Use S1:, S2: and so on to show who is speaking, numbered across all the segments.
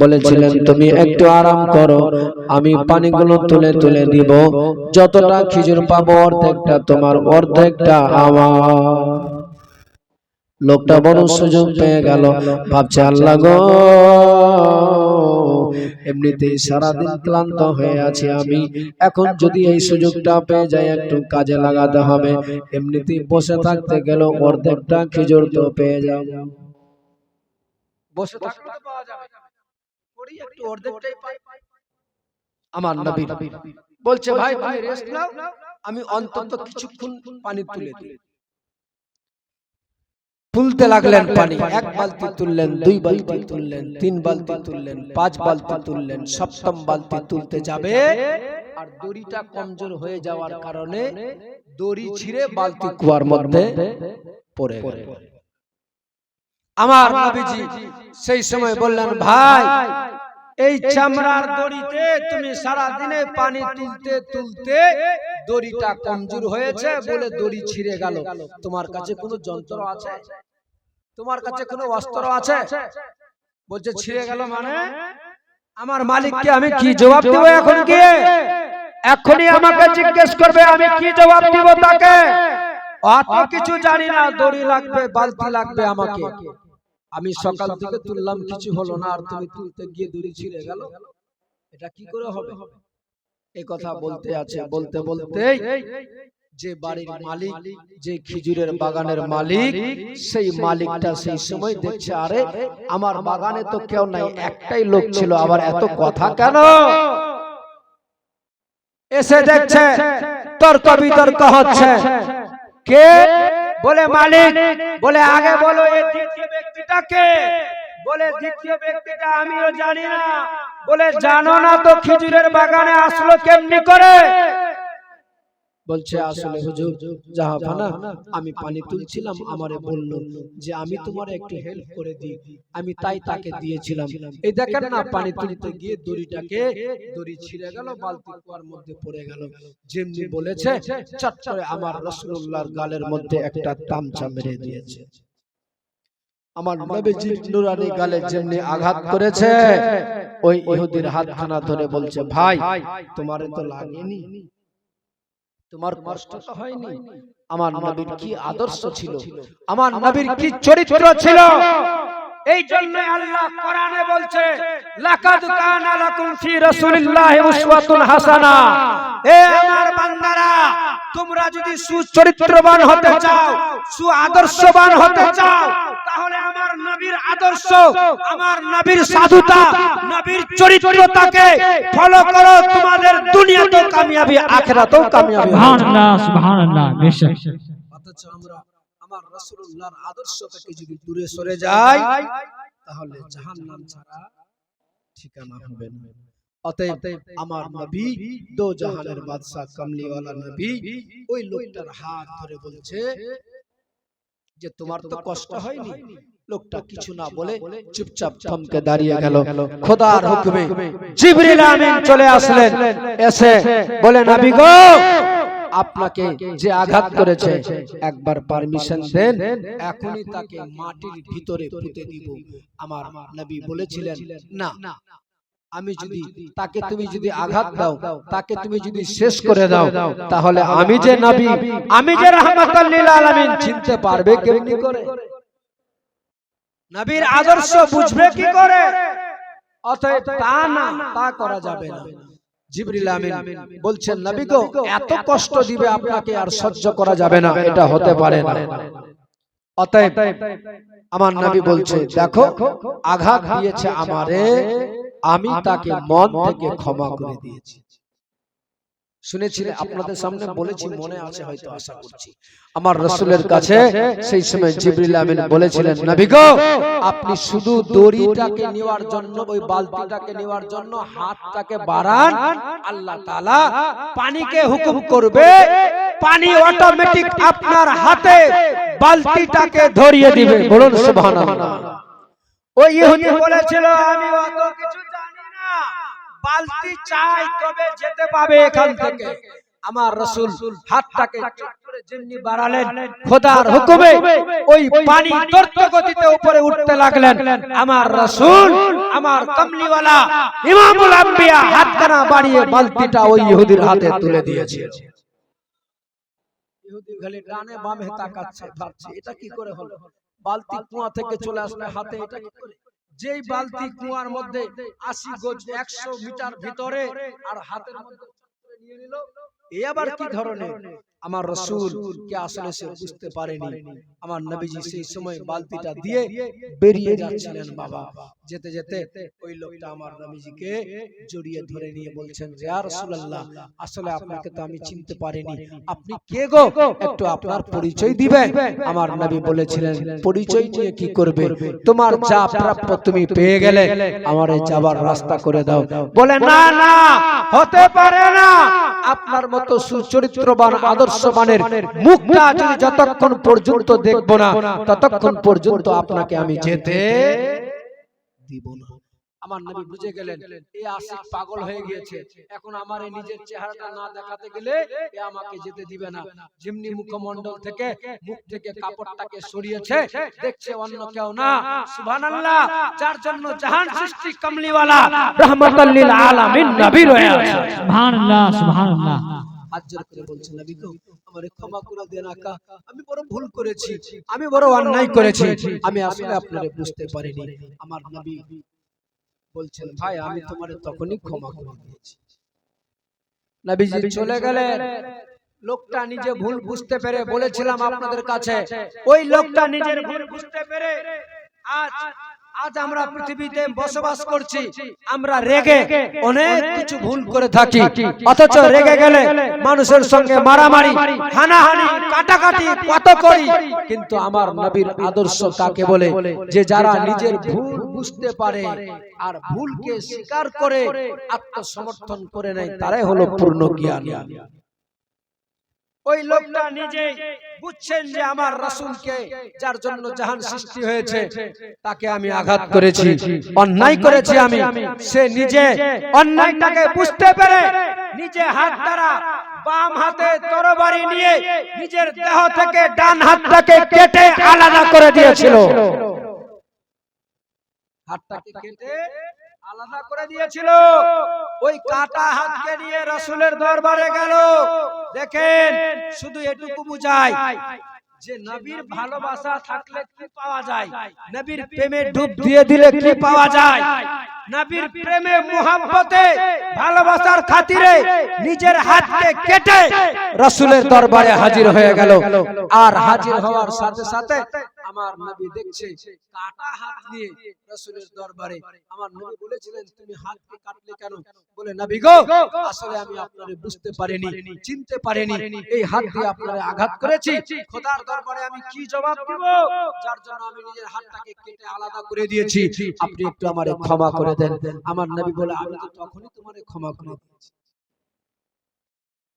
S1: বলেছিলেন তুমি একটু আরাম করো আমি পানিগুলো তুলে তুলে দিব। যতটা খিজুর পাবো অর্ধেকটা তোমার অর্ধেকটা আমার লোকটা বড় সুযোগ পেয়ে গেল। ভাবছে আল্লাহ গো এমনিতেই সারাদিন ক্লান্ত হয়ে আছি আমি। এখন যদি এই সুযোগটা পেয়ে যাই একটু কাজে লাগাতে হবে। এমনিতেই বসে থাকতে গেল অর্ধেকটা খেজুর তো পেয়ে যাও বসে থাকতে পাওয়া যাবে। করি একটু অর্ধেকটাই পাই। আমার নবী বলছে ভাই তুমি রেস্ট নাও আমি অন্তত কিছুক্ষণ পানি তুলে দিই। তুলতে লাগলেন পানি এক বালতি তুললেন দুই বালতি তুললেন তিন বালতি তুললেন পাঁচ বালতি তুললেন সপ্তম বালতি তুলতে যাবে আর দড়িটা কমজোর হয়ে যাওয়ার কারণে দড়ি ছিঁড়ে বালতি কুয়ার মধ্যে পড়ে গেল। আমার নবীজি সেই সময় বললেন ভাই এই চামড়ার দড়িতে তুমি সারা দিনে পানি তুলতে তুলতে দড়িটা কমজোর হয়েছে বলে দড়ি ছিঁড়ে গেল। তোমার কাছে কোনো যন্ত্র আছে? তোমার কাছে কোনো অস্ত্র আছে? বলছে ছিঁড়ে গেল মানে? আমার মালিককে আমি কি জবাব দেব এখন গিয়ে? এখনই আমাকে জিজ্ঞেস করবে আমি কি জবাব দিব তাকে? অত কিছু জানি না দড়ি লাগবে বালতি লাগবে আমাকে। আমি সকাল থেকে তুললাম কিছু হলো না আর তুমি তুলতে গিয়ে দড়ি ছিঁড়ে গেল। এটা কি করে হবে? এই কথা বলতে আছে বলতে বলতেই যে বাড়ির মালিক যে খেজুরের বাগানের মালিক সেই মালিকটা সেই সময় দেখছে আরে আমার বাগানে তো কেউ নাই একটাই লোক ছিল আবার এত কথা কেন? এসে দেখছে তর্ক বিতর্ক হচ্ছে। কে? বলে মালিক বলে আগে বলো এই দ্বিতীয় ব্যক্তিটাকে বলে দ্বিতীয় ব্যক্তিটা আমিও জানি না। বলে জানো না তো খেজুরের বাগানে আসলো কেমনি করে? বলছে আসলে হুজুর জাহাপানা আমি পানি তুলছিলাম আমারে বলল যে আমি তোমার একটু হেল্প করে দিই আমি তাই তাকে দিয়েছিলাম। এই দেখেন না পানি তুলতে গিয়ে দড়িটাকে দড়ি ছিঁড়ে গেল বালতি কুয়ার মধ্যে পড়ে গেল। যেমনি বলেছে চট করে আমার রসুল্লাহর গালের মধ্যে একটা তামচা মেরে দিয়েছে। আমার নবীজি নুরানি গালে যেমনি আঘাত করেছে ওই ইহুদির হাতখানা ধরে বলছে ভাই তোমারে তো লাগেনি তোমার কষ্ট তো হয়নি। আমার নবীর কি আদর্শ ছিল? আমার নবীর কি চরিত্র ছিল? এই জন্য আল্লাহ কোরআনে বলছে লাকাদ কানা লাকুম ফি রাসূলিল্লাহি উসওয়াতুন হাসানা। এ আমার বান্দারা তোমরা যদি সুচরিত্রবান হতে চাও সু আদর্শবান হতে চাও তাহলে আমার নবীর আদর্শ আমার নবীর সাধুতা নবীর চরিত্রতাকে ফলো করো তোমাদের দুনিয়াতেও কামিয়াবি আখিরাতেও কামিয়াবি।
S2: সুবহানাল্লাহ সুবহানাল্লাহ বেশক।
S1: অথচ আমরা আমার রাসূলুল্লাহর আদর্শ থেকে যদি দূরে সরে যাই তাহলে জাহান্নাম ছাড়া ঠিকানা হবে না। অতএব আমার নবী দো জাহানের বাদশা কমলিওয়ালা নবী ওই লোকটার হাত ধরে বলছে যে তোমার তো কষ্ট হয়নি। লোকটা কিছু না বলে চুপচাপ থমকে দাঁড়িয়ে গেল। খোদার হুকুমে জিবরিল আমিন চলে আসলেন। এসে বলে নবী গো আপনাকে যে আঘাত করেছে একবার পারমিশন দেন এখনই তাকে মাটির ভিতরে পুঁতে দিব। আমার নবী বলেছিলেন না আমি যদি তাকে তুমি যদি আঘাত দাও তাকে তুমি যদি শেষ করে দাও তাহলে আমি যে নবী আমি যে রাহমাতুল লিল আলামিন চিনতে পারবে কেমনি করে? নবীর আদর্শ বুঝবে কি করে? অতএব তা না তা করা যাবে না। জিবরিল আমিন বলছেন নবী গো এত কষ্ট দিবে আপনাকে আর সহ্য করা যাবে না। এটা হতে পারে না। অতএব আমার নবী বলছে দেখো আঘাত দিয়েছে আমারে আমি তাকে মন থেকে ক্ষমা করে দিয়েছি। শুনেছিলেন আপনাদের সামনে বলেছি মনে আছে হয়তো আশা করছি। আমার রসুলের কাছে সেই সময় জিবরিল আমিন বলেছিলেন নবী গো আপনি শুধু দড়িটাকে নেওয়ার জন্য ওই বালতিটাকে নেওয়ার জন্য হাতটাকে বাড়ান আল্লাহ তাআলা পানিকে হুকুম করবে পানি অটোমেটিক আপনার হাতে বালতিটাকে ধরিয়ে দিবে বলুন সুবহানাল্লাহ। ওই ইহুদি বলেছিল আমি অত কিছু বালতি চাই তবে যেতে পাবে এখান থেকে? আমার রসুল হাতটাকে বাড়ালেন। খোদার হুকুমে ওই পানি গতিতে উপরে উঠতে লাগলেন। আমার রসুল আমার কমলিওয়ালা ইমামুল আম্বিয়া হাতখানা বাড়িয়ে বালতিটা ওই ইহুদির হাতে তুলে দিয়েছে। ইহুদি খালি ডানে বামে তাকাচ্ছে ভাবছে এটা কি করে হলো? বালতি কুয়া থেকে চলে আসলে হাতে এটা কি করে? যেই বালতি কুয়ার মধ্যে আশি গজ একশো মিটার ভিতরে আর হাতের মধ্যে নিয়ে নিল। এ আবার কি ধরনের? আমার রসুল কে আসলে সে বুঝতে পারেনি। আমার নবীজি সেই সময় বালতিটা দিয়ে বেরিয়ে যাচ্ছিলেন বাবা। যেতে যেতে ওই লোকটা আমার নবীজিকে জড়িয়ে ধরে নিয়ে বলছেন যে আর রাসূলুল্লাহ আসলে আপনাকে তো আমি চিনতে পারিনি। আপনি কে গো? একটু আপনার পরিচয় দিবেন। আমার নবী বলেছিলেন পরিচয় নিয়ে কি করবে? তোমার যা প্রাপ্য তুমি পেয়ে গেলে আমার এই যাবার রাস্তা করে দাও। বলে না না হতে পারে না। আপনার মতো সুচরিত্রবান, আদর্শবানের মুখটা যদি যতক্ষণ পর্যন্ত দেখব না, ততক্ষণ পর্যন্ত আপনাকে আমি যেতে দিব না। আমার নবী বুঝে গেলেন এই আশিক পাগল হয়ে গিয়েছে। এখন আমার এই নিজের চেহারাটা না দেখাতে গেলে এ আমাকে যেতে দিবে না। যেমনি মুখমণ্ডল থেকে মুখ থেকে কাপড়টাকে সরিয়েছে দেখছে অন্য কেউ না। সুবহানাল্লাহ যার জন্য জাহান সৃষ্টি কমলিওয়ালা রহমাতাল লিল আলামিন নবী রয়ে আছে।
S2: সুবহান আল্লাহ সুবহান
S1: হাত জোর করে বলছে নবী গো আমারে ক্ষমা করে দেন আকা আমি বড় ভুল করেছি। আমি বড় অন্যায় করেছি। আমি আসলে আপনারে বুঝতে পারিনি। আমার নবী বলছেন ভাই আমি তোমার তখনই ক্ষমা করে দিয়েছি। নবীজি চলে গেলেন। লোকটা নিজে ভুল বুঝতে পেরে বলেছিলাম আপনাদের কাছে। ওই লোকটা নিজের ভুল বুঝতে পেরে আজ আজ আমরা পৃথিবীতে বসবাস করছি। আমরা রেগে অনেক কিছু ভুল করে থাকি। অথচ রেগে গেলে মানুষের সঙ্গে মারামারি হানাহানি কাটাকাটি কত করি। কিন্তু আমার নবীর আদর্শ কাকে বলে? যে যারা নিজের ভুল বুঝতে পারে আর ভুলকে স্বীকার করে আত্মসমর্থন করে নেয় তারাই হলো পূর্ণ জ্ঞানী। ওই লোকটা নিজে বুঝছেন যে আমার রাসূলকে যার জন্য জাহান সৃষ্টি হয়েছে তাকে আমি আঘাত করেছি অন্যায় করেছি আমি। সে নিজে অন্যায়টাকে বুঝতে পেরে নিজে হাত দ্বারা বাম হাতে তরবারি নিয়ে নিজের দেহ থেকে ডান হাতটাকে কেটে আলাদা করে দিয়েছিল। হাতটাকে কেটে আলাদা করে দিয়েছিল। ওই কাটা হাতকে নিয়ে রসুলের দরবারে গেল। দেখেন শুধু এটুকু বুঝায় যে নবীর ভালোবাসা থাকলে কি পাওয়া যায়? নবীর প্রেমে ডুব দিয়ে দিলে কি পাওয়া যায়? নবীর প্রেমে মুহাব্বতে ভালোবাসার খাতিরে নিজের হাতকে কেটে রসুলের দরবারে হাজির হয়ে গেল। আর হাজির হওয়ার সাথে সাথে আমার নবী দেখছে কাটা হাত নিয়ে রসুলের দরবারে। আমার নবী বলেছিলেন তুমি হাতকে কাটলে কেন? বলে নবী গো আসলে আমি আপনারে বুঝতে পারিনি চিনতে পারিনি। এই হাত দিয়ে আপনারে আঘাত করেছি খোদার দরবারে আমি কি জবাব দিব? যার জন্য আমি নিজের হাতটাকে কেটে আলাদা করে দিয়েছি। আপনি একটু আমারে ক্ষমা করে দেন। আমার নবী বলে আমি তো তখনই তোমারে ক্ষমা করে দিয়েছি।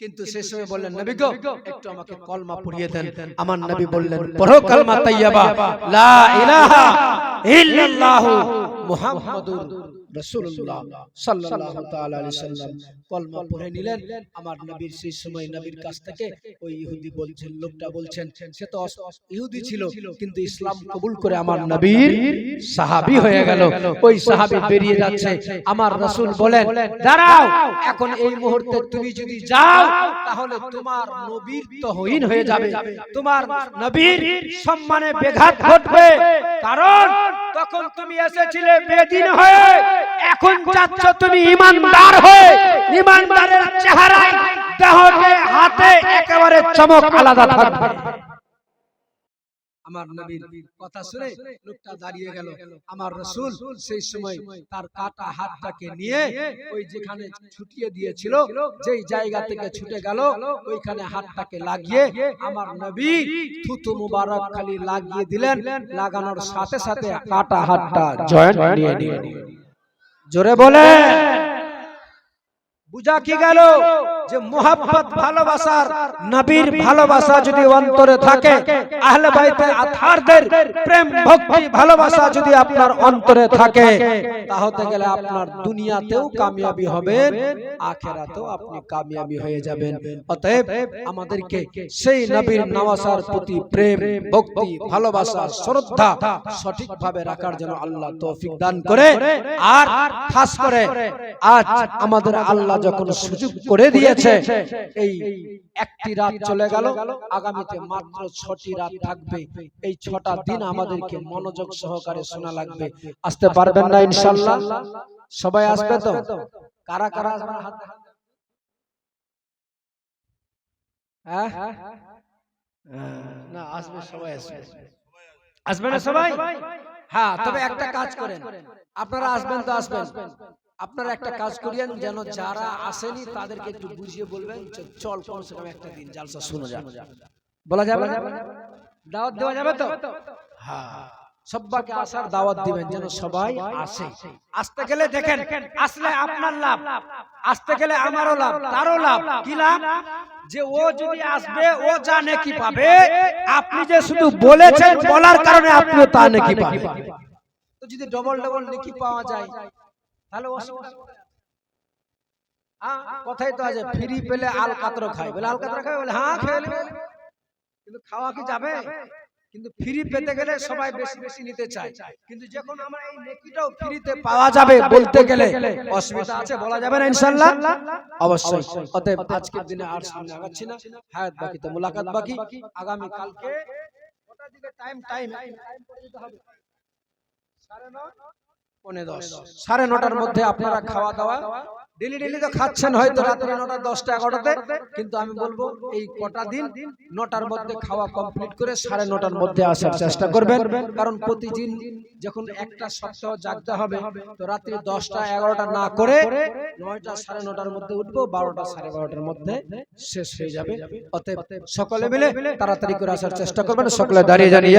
S1: কিন্তু সে সময় বললেন নবী গো একটু আমাকে কলমা পড়িয়ে দেন। আমার নবী বললেন পড়ো কলমা তাইয়াবা লা ইলাহা ইল্লাল্লাহু মুহাম্মাদুর তাআলা সাল্লাম কলমা পড়ে নিলেন। আমার নবীর সেই সময় নবীর কাছ থেকে ওই ইহুদি বলছেন, লোকটা বলছেন, সে তো ইহুদি ছিল, কিন্তু ইসলাম কবুল করে আমার নবীর সাহাবী হয়ে গেল। ওই সাহাবী বেরিয়ে যাচ্ছে। আমার রাসূল বলেন, দাঁড়াও, এখন এই মুহূর্তে তুমি যদি যাও, তাহলে তোমার নবীর তহীন হয়ে যাবে। তোমার নবীর সম্মানে বেঘাত ঘটবে। কারণ তখন তুমি এসেছিলে বেদিন হয়ে এখন যাচ্ছ তুমি ইমানদার হয়ে ইমানদারের চেহারায় দেহতে হাতে একেবারে চমক আলাদা থাকবে। আমার নবীর কথা শুনে লোকটা দাঁড়িয়ে গেল। আমার রসুল সেই সময় তার কাটা হাতটাকে নিয়ে ওই যেখানে ছুটিয়ে দিয়েছিল যেই জায়গা থেকে ছুটে গেল ওইখানে হাতটাকে লাগিয়ে আমার নবী থুতু মুবারক খালি লাগিয়ে দিলেন লাগানোর সাথে সাথে কাটা হাতটা জয়েন্ট নিয়ে নিয়ে জোরে বলে বুঝা কি গেল? যে মোহাব্বত ভালোবাসার নবীর ভালোবাসা যদি অন্তরে থাকে আহলে বাইতে আথারদের প্রেম ভক্তি ভালোবাসা যদি আপনার অন্তরে থাকে তাহলে গেলে আপনার দুনিয়াতেও কামিয়াবি হবেন আখেরাতেও আপনি কামিয়াবি হয়ে যাবেন। অতএব আমাদেরকে সেই নবীর নওয়াসার প্রতি প্রেম ভক্তি ভালোবাসা শ্রদ্ধা সঠিকভাবে রাখার জন্য আল্লাহ তৌফিক দান করে আর খাস করে আজ আমাদের আল্লাহ যখন সুযোগ করে দিয়েছে এই একটি রাত চলে গেল আগামীতে মাত্র ছটি রাত থাকবে। এই ছটা দিন আমাদেরকে মনোযোগ সহকারে শোনা লাগবে। আসতে পারবেন না ইনশাল্লাহ সবাই আসবে তো? কারা কারা আসবে? হ্যাঁ? না আসবে সবাই আসবে। আসবে। না সবাই? হ্যাঁ তবে একটা কাজ করেন। আপনারা আসবেন তো আসবেন। আপনারা একটা কাজ করিয়েন যেন যারা আসেনি তাদেরকে একটু বুঝিয়ে বলবেন চল কমসে কম একটা দিন জালসা শুনে যা বলা যাবে না? দাওয়াত দেওয়া যাবে তো? হ্যাঁ। সবাইকে আসার দাওয়াত দিবেন যেন সবাই আসে। আসতে গেলে দেখেন আসলে আপনার লাভ। আসতে গেলে আমারও লাভ তারও লাভ। কি লাভ? যে ও যদি আসবে ও যা নেকি পাবে। আপনি যে শুধু বলেছেন বলার কারণে আপনিও তা নেকি পাবেন তো যদি ডবল ডবল নেকি পাওয়া যায় কথাই তো আছে, ফ্রি পেলে আল কাতর খায়। বলে, আল কাতর খাবে বলে হ্যাঁ খেয়ে। কিন্তু খাওয়া কি যাবে? কিন্তু ফ্রি পেতে গেলে সবাই বেশি বেশি নিতে চায়। কিন্তু যখন আমরা এই নেকিটাও ফ্রিতে পাওয়া যাবে বলতে গেলে, অসুবিধা আছে বলা যাবে না, ইনশাআল্লাহ? অবশ্যই। অতএব আজকের দিনে আর সামনে আগাচ্ছি না। হায়াত বাকিতে মুলাকাত বাকি। আগামী কালকে দিকে টাইম টাইম টাইম হবে সাড়ে নয়? পৌনে দশ। সাড়ে নটার মধ্যে আপনারা খাওয়া দাওয়া ডেলি ডেলি তো খাচ্ছেন হয়তো রাত্রে নটা দশটা এগারোটাতে। কিন্তু আমি বলব এই কটা দিন নটার মধ্যে খাওয়া কমপ্লিট করে সাড়ে নটার মধ্যে আসার চেষ্টা করবেন। কারণ প্রতিদিন যখন একটা সপ্তাহ জাগতে হবে তো রাত্রি দশটা এগারোটা না করে নয়টা সাড়ে নটার মধ্যে উঠবো বারোটা সাড়ে বারোটার মধ্যে শেষ হয়ে যাবে। অতএব সকলে মিলে তাড়াতাড়ি করে আসার চেষ্টা করবেন সকলে দাঁড়িয়ে জানিয়ে